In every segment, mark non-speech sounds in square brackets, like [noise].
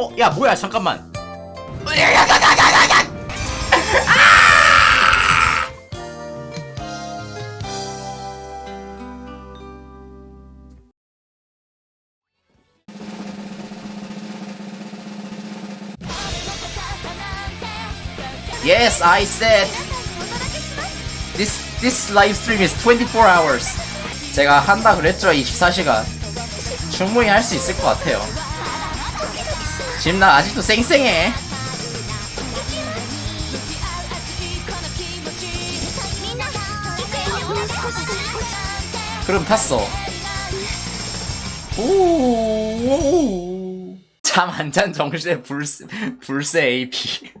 어, 야, 뭐야, 잠깐만. Yes, I said this this live stream is 24 hours. 제가 한다 그랬죠, 24시간. 충분히 할 수 있을 것 같아요. 지금 나 아직도 쌩쌩해. 그럼 탔어. 오. 잠안 잔 정신에 불새 불새 AP. [laughs]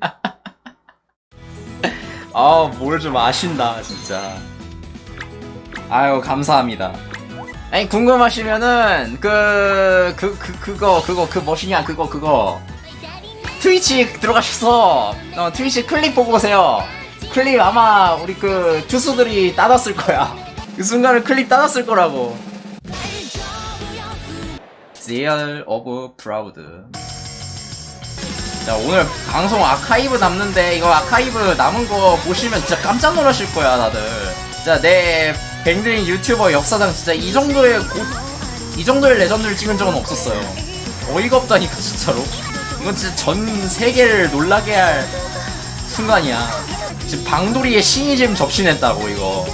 아, 뭘 좀 아신다, 진짜. 아유, 감사합니다. 아니, 궁금하시면은, 그, 그, 그, 그거, 그거, 그 뭐시냐, 그거, 그거. 트위치 들어가셔서, 어, 트위치 클립 보고 오세요. 클립 아마, 우리 그, 투수들이 따놨을 거야. [laughs] 그 순간을 클립 따놨을 거라고. Zeal Proud. 자 오늘 방송 아카이브 남는데 이거 아카이브 남은 거 보시면 진짜 깜짝 놀라실 거야 다들 진짜 내 뱅드린 유튜버 역사상 진짜 이 정도의 고, 이 정도의 레전드를 찍은 적은 없었어요. 어이가 없다니까 진짜로. 이건 진짜 전 세계를 놀라게 할 순간이야. 지금 방돌이의 신이 지금 접신했다고 이거.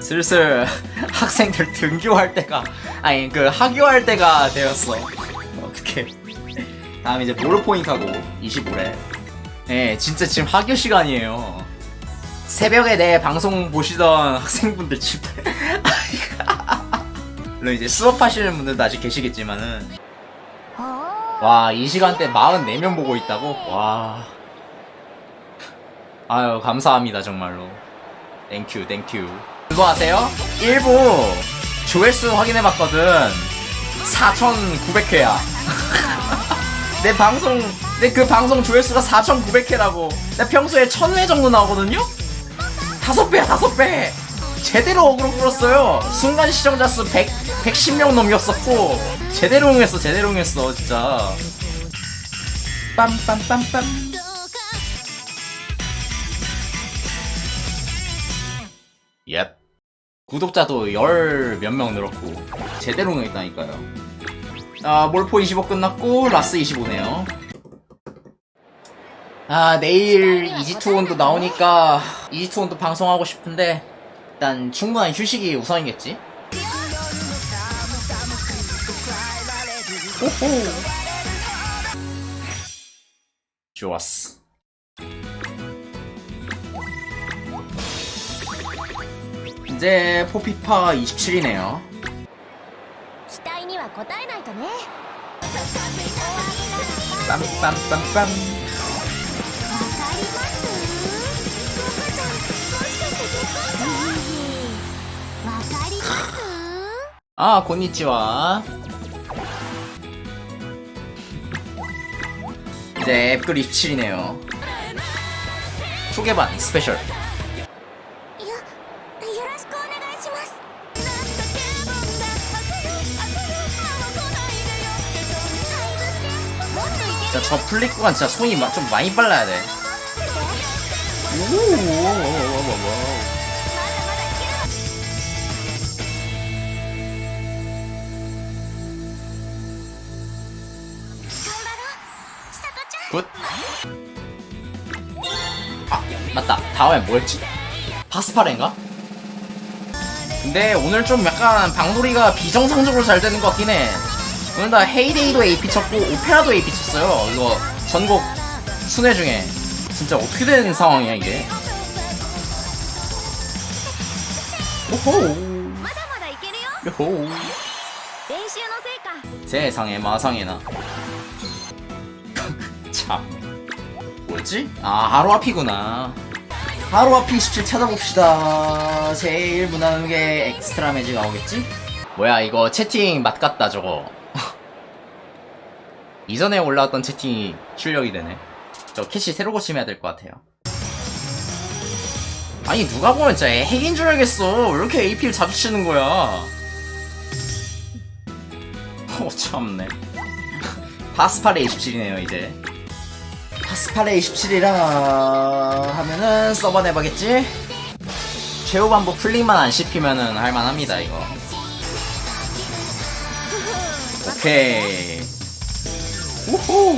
슬슬 [laughs] 학생들 등교할 때가 아니 그 하교할 때가 되었어. 어떻게 다음 이제 모르 포인트하고 25래 예 진짜 지금 하교 시간이에요. 새벽에 내 방송 보시던 학생분들 집에 [laughs] 물론 이제 수업하시는 분들도 아직 계시겠지만은. 와 이 시간대 44명 보고 있다고? 와. 아유 감사합니다 정말로. 땡큐 땡큐 그거 아세요? 일부 조회수 확인해봤거든. 4,900회야. [laughs] 내 방송 내그 방송 조회수가 4,900회라고 나 평소에 1,000회 정도 나오거든요? 다섯 배야 다섯 배 제대로 어그로 끌었어요 순간 시청자 수 100, 110명 넘겼었고 제대로 응했어 제대로 응했어 진짜 빰빰빰빰 옙. 구독자도 열 몇 명 늘었고 제대로 응했다니까요. 아 몰포 25 끝났고 라스 25네요. 아 내일 이지투온도 나오니까 이지투온도 방송하고 싶은데 일단 충분한 휴식이 우선이겠지? 호호. 좋았어. 이제 포피파 27이네요. 빰빰빰빰. 아, 고니치와 이제 앱글 27이네요. 초계반 스페셜. 진짜 저 플립 구간 진짜 손이 좀 많이 빨라야 돼. 오오오오오오오 맞다. 다음에 뭐였지? 파스파레인가? 근데 오늘 좀 약간 방돌이가 비정상적으로 잘 되는 것 같긴 해. 오늘 다 헤이데이도 AP 쳤고 오페라도 AP 쳤어요. 이거 전국 순회 중에. 진짜 어떻게 된 상황이야 이게? 오호. 요호. 세상에 마상에나. [laughs] 참. 뭐였지? 아 하루 앞이구나. 하루아피 17 찾아봅시다. 제일 무난한 게 엑스트라 매직 나오겠지? 뭐야 이거 채팅 맛같다 저거. [laughs] 이전에 올라왔던 채팅이 출력이 되네. 저 캐시 새로 고침해야 될 것 같아요. 아니 누가 보면 진짜 핵인 줄 알겠어. 왜 이렇게 AP를 자주 치는 거야? [laughs] 어 참네. [laughs] 파스팔레 27이네요 이제 18에 27이라 하면은 서버 내봐겠지? 최후 반복 풀링만 안 씹히면은 할만합니다 이거. 오케이. 우후.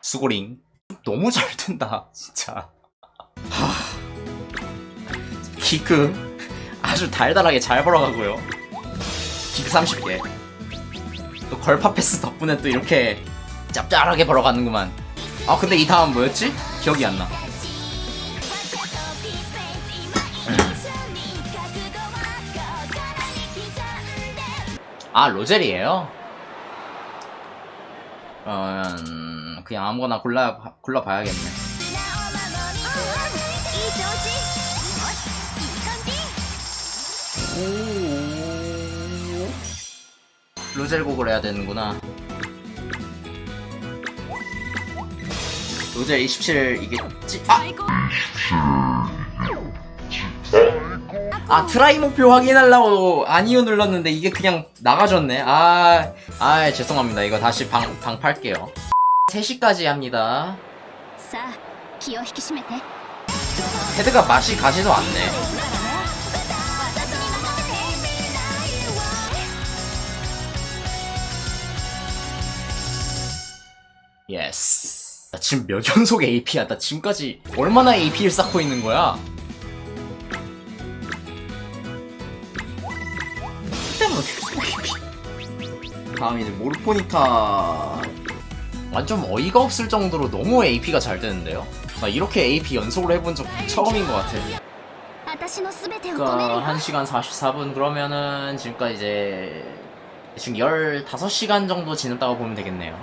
수고링. 너무 잘 된다 진짜. 기크. 아주 달달하게 잘 벌어가고요. 기크 30개. 또 걸파 패스 덕분에 또 이렇게 짭짤하게 벌어가는구만 아 근데 이 다음 뭐였지? 기억이 안나 아 로젤이에요? 어, 그냥 아무거나 골라, 골라봐야겠네 오. 로젤곡을 해야 되는구나. 로젤 27 이게 찌... 아! 아 트라이 목표 확인하려고 아니요 눌렀는데 이게 그냥 나가졌네. 아, 아 죄송합니다. 이거 다시 방, 방 팔게요. 3시까지 합니다. 헤드가 맛이 가지도 않네. 예스. 나 지금 몇 연속 AP야. 나 지금까지 얼마나 AP를 쌓고 있는 거야? 다음에는 모르포니타 완전 어이가 없을 정도로 너무 AP가 잘 되는데요? 나 이렇게 AP 연속으로 해본 적 처음인 것 같아 그러니까 1시간 44분 그러면은 지금까지 이제 지금 15시간 정도 지났다고 보면 되겠네요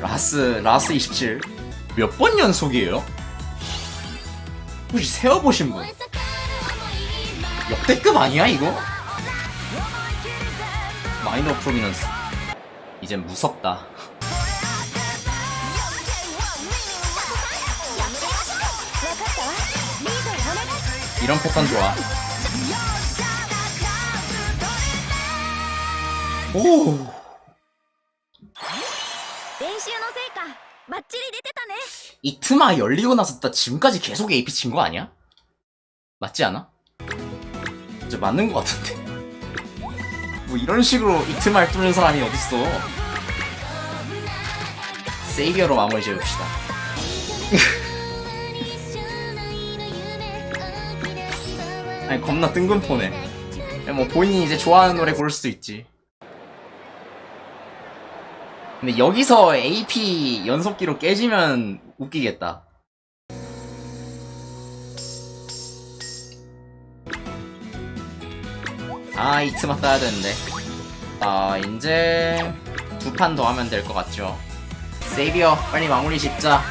라스 라스 27 몇 번 연속이에요? 혹시 세어보신 분? 역대급 아니야 이거? 마이너 프로미넌스. 이젠 무섭다 이런 패턴 좋아. 오. 이트마 열리고 나서 나 지금까지 계속 AP 친 거 아니야? 맞지 않아? 이제 맞는 거 같은데? 뭐 이런 식으로 이트마 뚫는 사람이 어딨어? 세이비어로 마무리 지읍시다. [laughs] 아니 겁나 뜬금포네. 야, 뭐 본인이 이제 좋아하는 노래 고를 수도 있지. 근데 여기서 AP 연속기로 깨지면 웃기겠다. 아 이트만 따야 되는데. 아 이제 두 판 더 하면 될 것 같죠. 세이비어 빨리 마무리 짓자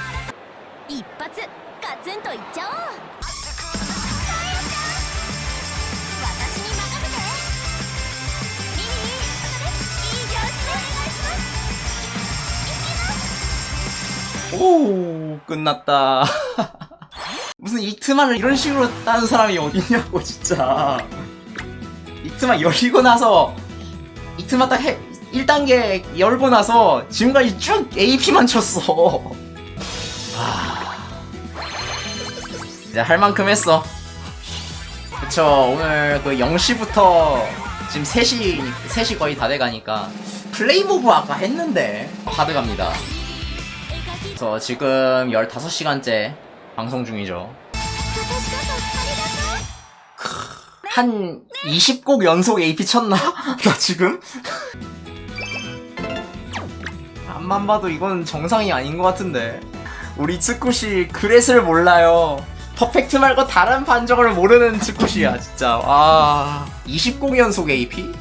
오 끝났다. [laughs] 무슨 이트만을 이런 식으로 따는 사람이 어딨냐고 진짜. 이트만 열리고 나서 이트만 딱 해, 1단계 열고 나서 지금까지 쭉 AP만 쳤어. 아. 이제 할 만큼 했어. 그쵸 오늘 그 0시부터 지금 3시 3시 거의 다 돼가니까. 플레이모브 아까 했는데 하드 갑니다 저 지금 15시간째 방송 중이죠. 한 20곡 연속 AP 쳤나? [laughs] 나 지금? 안만 봐도 이건 정상이 아닌 것 같은데. 우리 츠쿠시 그렛을 몰라요. 퍼펙트 말고 다른 반정을 모르는 츠쿠시야 진짜. 아 20곡 연속 AP?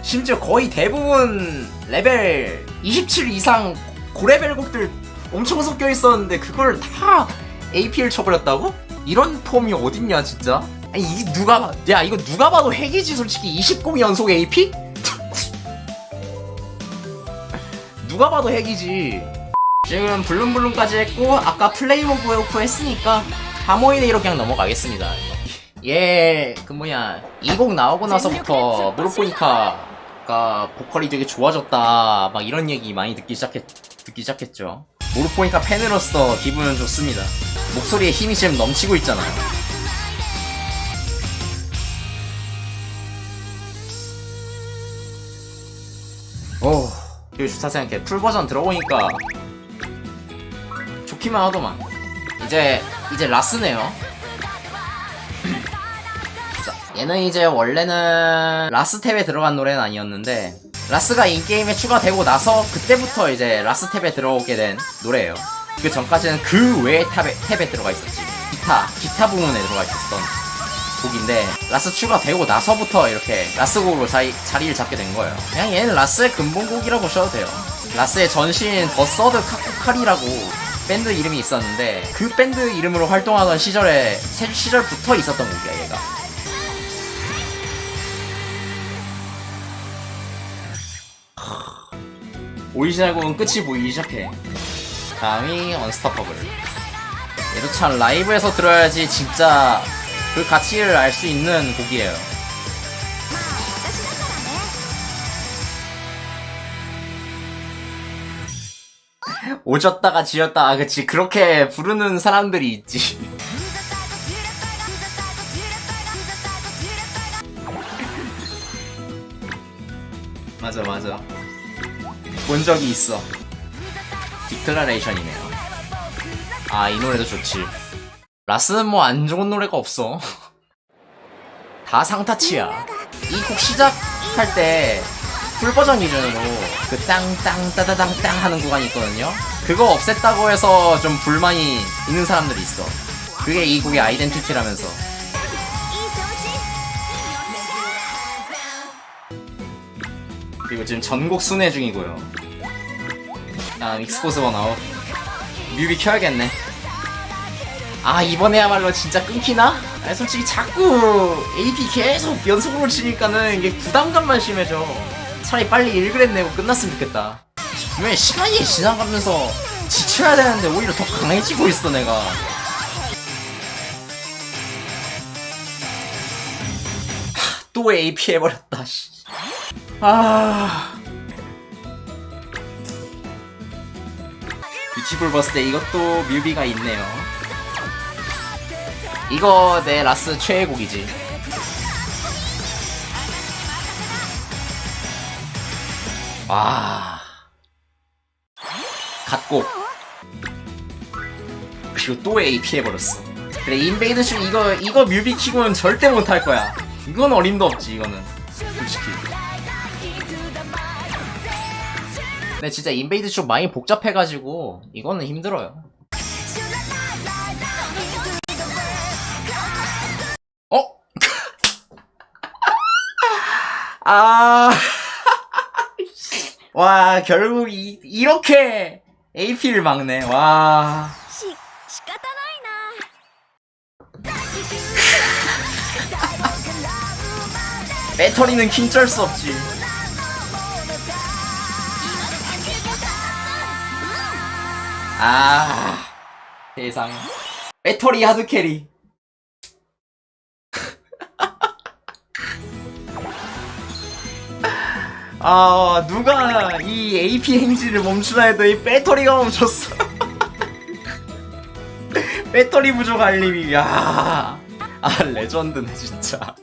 심지어 거의 대부분 레벨 27 이상 고레벨 곡들 엄청 섞여 있었는데 그걸 다 AP를 쳐버렸다고? 이런 폼이 어딨냐 진짜? 아니 이 누가 봐- 야 이거 누가 봐도 핵이지 솔직히. 20공 연속 AP? [laughs] 누가 봐도 핵이지. 지금 블룸블룸까지 했고 아까 플레임 오브 오프 했으니까 하모이네이로 그냥 넘어가겠습니다. 얘그 뭐냐. 이 곡 나오고 나서부터 모르포니카가 보컬이 되게 좋아졌다. 막 이런 얘기 많이 듣기 시작했 듣기 시작했죠 모르포니카 팬으로서 기분은 좋습니다. 목소리에 힘이 지금 넘치고 있잖아요. 오 되게 좋다 생각해. 풀 버전 들어보니까 좋기만 하더만. 이제 이제 라스네요. [clears throat] 자, 얘는 이제 원래는 라스 탭에 들어간 노래는 아니었는데 라스가 인게임에 추가되고 나서 그때부터 이제 라스 탭에 들어오게 된 노래예요. 그 전까지는 그 외의 탭에, 탭에 들어가 있었지. 기타 기타 부분에 들어가 있었던 곡인데 라스 추가되고 나서부터 이렇게 라스 곡으로 자리, 자리를 잡게 된 거예요. 그냥 얘는 라스의 근본곡이라고 보셔도 돼요. 라스의 전신 더 서드 카쿠카리라고 밴드 이름이 있었는데 그 밴드 이름으로 활동하던 시절에 세- 시절부터 있었던 곡이야 얘가 오리지널 곡은 끝이 보이기 시작해 다음이 언스터퍼블 얘도 참 라이브에서 들어야지 진짜 그 가치를 알 수 있는 곡이에요. 오졌다가 지었다가 그치 그렇게 부르는 사람들이 있지. [laughs] 맞아 맞아. 본 적이 있어. 디클라레이션이네요. 아 이 노래도 좋지. 라스는 뭐 안 좋은 노래가 없어. [laughs] 다 상타치야. 이 곡 시작할 때 풀버전 기준으로 그 땅땅 따다당 땅 하는 구간이 있거든요. 그거 없앴다고 해서 좀 불만이 있는 사람들이 있어. 그게 이 곡의 아이덴티티라면서. 그리고 지금 전곡 순회 중이고요. 아 믹스코스 번아웃. 뮤비 켜야겠네. 아 이번에야말로 진짜 끊기나? 아니 솔직히 자꾸 AP 계속 연속으로 치니까는 이게 부담감만 심해져 차라리 빨리 1그램 내고 끝났으면 좋겠다 분명히 시간이 지나가면서 지쳐야 되는데 오히려 더 강해지고 있어 내가 하, 또 AP 해버렸다 씨. 아 뷰티풀 버스 때 이것도 뮤비가 있네요 이거 내 라스 최애곡이지. 와. 갓곡. 그리고 또 AP 해버렸어. 그래, 인베이드 슛 이거, 이거 뮤비 키고는 절대 못할 거야. 이건 어림도 없지, 이거는. 솔직히. 근데 진짜 인베이드 쪽 많이 복잡해가지고 이거는 힘들어요. 어? [laughs] 아. [laughs] 와, 결국 이, 이렇게 AP를 막네. 와. [laughs] 배터리는 킹쩔 수 없지. 아. 세상. 배터리 하드 캐리. [laughs] 아, 누가 이 AP 행진을 멈추나 이 배터리가 멈췄어. [laughs] 배터리 부족 알림이, 야. 아, 레전드네, 진짜.